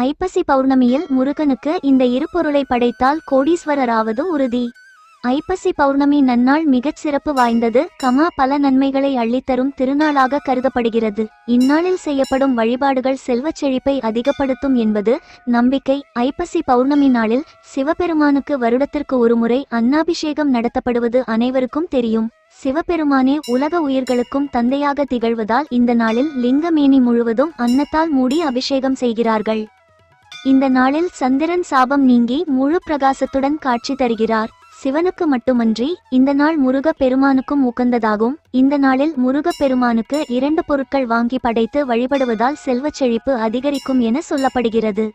ஐப்பசி பௌர்ணமியில் முருகனுக்கு இந்த இரு பொருளை படைத்தால் கோடீஸ்வரராவது உறுதி. ஐப்பசி பௌர்ணமி நன்னாள் மிகச் சிறப்பு வாய்ந்தது. கமா பல நன்மைகளை அள்ளித்தரும் திருநாளாக கருதப்படுகிறது. இந்நாளில் செய்யப்படும் வழிபாடுகள் செல்வச் செழிப்பை அதிகப்படுத்தும் என்பது நம்பிக்கை. ஐப்பசி பௌர்ணமி நாளில் சிவபெருமானுக்கு வருடத்திற்கு ஒருமுறை அன்னாபிஷேகம் நடத்தப்படுவது அனைவருக்கும் தெரியும். சிவபெருமானே உலக உயிர்களுக்கும் தந்தையாக திகழ்வதால் இந்த நாளில் லிங்கமேனி முழுவதும் அன்னத்தால் மூடி அபிஷேகம் செய்கிறார்கள். இந்த நாளில் சந்திரன் சாபம் நீங்கி முழு பிரகாசத்துடன் காட்சி தருகிறார். சிவனுக்கு மட்டுமன்றி இந்த நாள் முருக பெருமானுக்கும் உகந்ததாகும். இந்த நாளில் முருக பெருமானுக்கு இரண்டு பொருட்கள் வாங்கி படைத்து வழிபடுவதால் செல்வச் செழிப்பு அதிகரிக்கும் என சொல்லப்படுகிறது.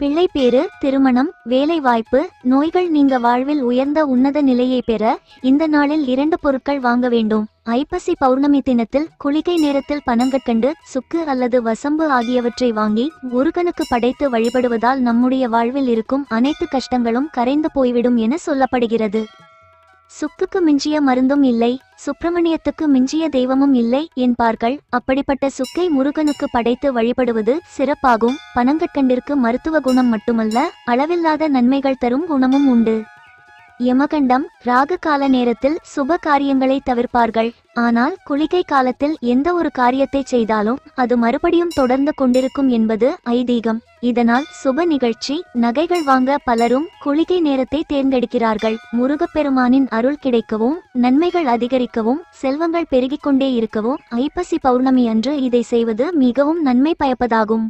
பிள்ளை பேரு திருமணம் வேலை வாய்ப்பு நோய்கள் நீங்க வாழ்வில் உயர்ந்த உன்னத நிலையை பெற இந்த நாளில் இரண்டு பொருட்கள் வாங்க வேண்டும். ஐப்பசி பௌர்ணமி தினத்தில் குளிகை நேரத்தில் பனங்கற்கண்டு சுக்கு அல்லது வசம்பு ஆகியவற்றை வாங்கி முருகனுக்கு படைத்து வழிபடுவதால் நம்முடைய வாழ்வில் இருக்கும் அனைத்து கஷ்டங்களும் கரைந்து போய்விடும் என சொல்லப்படுகிறது. சுக்குக்கு மிஞ்சிய மருந்தும் இல்லை சுப்பிரமணியத்துக்கு மிஞ்சிய தெய்வமும் இல்லை என்பார்கள் அப்படிப்பட்ட சுக்கை முருகனுக்கு படைத்து வழிபடுவது சிறப்பாகும். பனங்கற்கண்டிற்கு மருத்துவ குணம் மட்டுமல்ல அளவில்லாத நன்மைகள் தரும் குணமும் உண்டு. யமகண்டம் ராகு கால நேரத்தில் சுப காரியங்களை தவிர்ப்பார்கள். ஆனால் குளிகை காலத்தில் எந்த ஒரு காரியத்தை செய்தாலும் அது மறுபடியும் தொடர்ந்து கொண்டிருக்கும் என்பது ஐதீகம். இதனால் சுப நிகழ்ச்சி நகைகள் வாங்க பலரும் குளிகை நேரத்தை தேர்ந்தெடுக்கிறார்கள். முருகப்பெருமானின் அருள் கிடைக்கவும் நன்மைகள் அதிகரிக்கவும் செல்வங்கள் பெருகிக் கொண்டே இருக்கவும் ஐப்பசி பௌர்ணமி அன்று இதை செய்வது மிகவும் நன்மை பயப்பதாகும்.